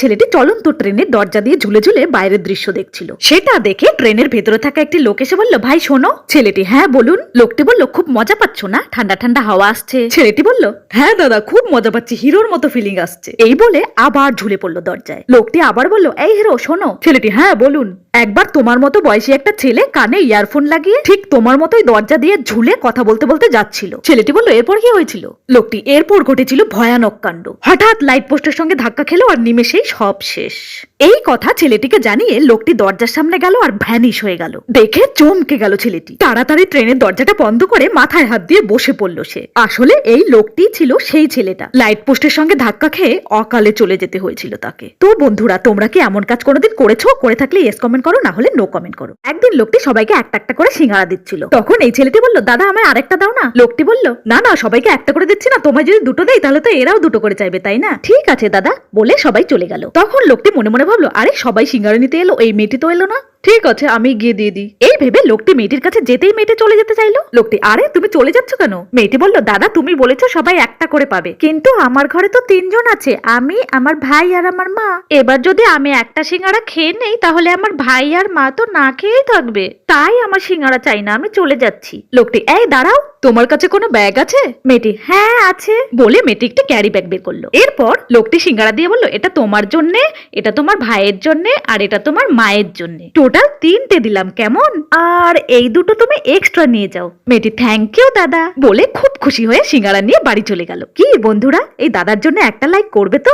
ছেলেটি চলন্ত ট্রেনের দরজা দিয়ে ঝুলে ঝুলে বাইরের দৃশ্য দেখছিল। সেটা দেখে ট্রেনের ভেতরে থাকা একটি লোক এসে বলল, ভাই, শোনো। ছেলেটি হ্যাঁ বলুন। লোকটি বলল, খুব মজা পাচ্ছ না? ঠান্ডা ঠান্ডা হাওয়া আসছে। ছেলেটি বলল হ্যাঁ দাদা, খুব মজা পাচ্ছি। হিরোর মতো ফিলিং আসছে। এই বলে আবার ঝুলে পড়ল দরজায়। লোকটি আবার বলল, এই হিরো, শোনো। ছেলেটি হ্যাঁ বলুন। একবার তোমার মতো বয়সী একটা ছেলে কানে ইয়ারফোন লাগিয়ে ঠিক তোমার মতোই দরজা দিয়ে ঝুলে কথা বলতে বলতে যাচ্ছিল। ছেলেটি বলল, এরপর কি হয়েছিল? লোকটি, এরপর ঘটেছিল ভয়ানক কাণ্ড। হঠাৎ লাইট পোস্টের সঙ্গে ধাক্কা খেলো আর নিমেষেই সব শেষ। এই কথা ছেলেটিকে জানিয়ে লোকটি দরজার সামনে গেল আর ভ্যানিশ হয়ে গেল। দেখে চমকে গেল ছেলেটি। তাড়াতাড়ি ট্রেনের দরজাটা বন্ধ করে মাথায় হাত দিয়ে বসে পড়ল সে। আসলে এই লোকটি ছিল সেই ছেলেটা। লাইট পোস্টের সঙ্গে ধাক্কা খেয়ে অকালে চলে যেতে হয়েছিল তাকে। তো বন্ধুরা, তোমরা কি এমন কাজ কোনোদিন করেছ? করে থাকলে ইয়েস কমেন্ট করো, না হলে নো কমেন্ট করো। একদিন লোকটি সবাইকে একটা একটা করে সিঙ্গারা দিচ্ছিল। তখন এই ছেলেটি বলল, দাদা, আমায় আরেকটা দাও না? লোকটি বলল, না না, সবাইকে একটা করে দিচ্ছি না। তোমায় যদি দুটো দেয় তাহলে তো এরাও দুটো করে চাইবে, তাই না? ঠিক আছে, দাদা, বলে সবাই চলে গেল। তখন লোকটি মনে মনে ভাবলো আরে সবাই সিঙ্গারা নিতে এলো এই মেয়েটি তো এলো না। ঠিক আছে আমি গিয়ে দিয়ে দিই। এই ভেবে লোকটি মেয়েটির কাছে যেতেই মেয়েটি চলে যেতে চাইলো। লোকটি, আরে, তুমি চলে যাচ্ছ কেন? মেয়েটি বলল, দাদা, তুমি বলেছ সবাই একটা করে পাবে। কিন্তু আমার ঘরে তো তিনজন আছে, আমি, আমার ভাই আর আমার মা। এবার যদি আমি একটা সিঙ্গারা খেয়ে নেই, তাহলে আমার ভাই আর মা তো না খেয়েই থাকবে। তাই আমার সিঙ্গারা চাই না, আমি চলে যাচ্ছি। লোকটি, এই, দাঁড়াও, তোমার কাছে কোনো ব্যাগ আছে? মেয়েটি হ্যাঁ আছে। বলে মেয়েটি একটা ক্যারি ব্যাগ বের করল। এরপর লোকটি সিঙ্গারা দিয়ে বলল, এটা তোমার জন্যে, এটা তোমার ভাইয়ের জন্যে, আর এটা তোমার মায়ের জন্যে। টোটাল তিনটে দিলাম, কেমন? আর এই দুটো তুমি এক্সট্রা নিয়ে যাও। মেয়েটি থ্যাংক ইউ দাদা। বলে খুব খুশি হয়ে সিঙ্গারা নিয়ে বাড়ি চলে গেল। কি বন্ধুরা, এই দাদার জন্য একটা লাইক করবে তো?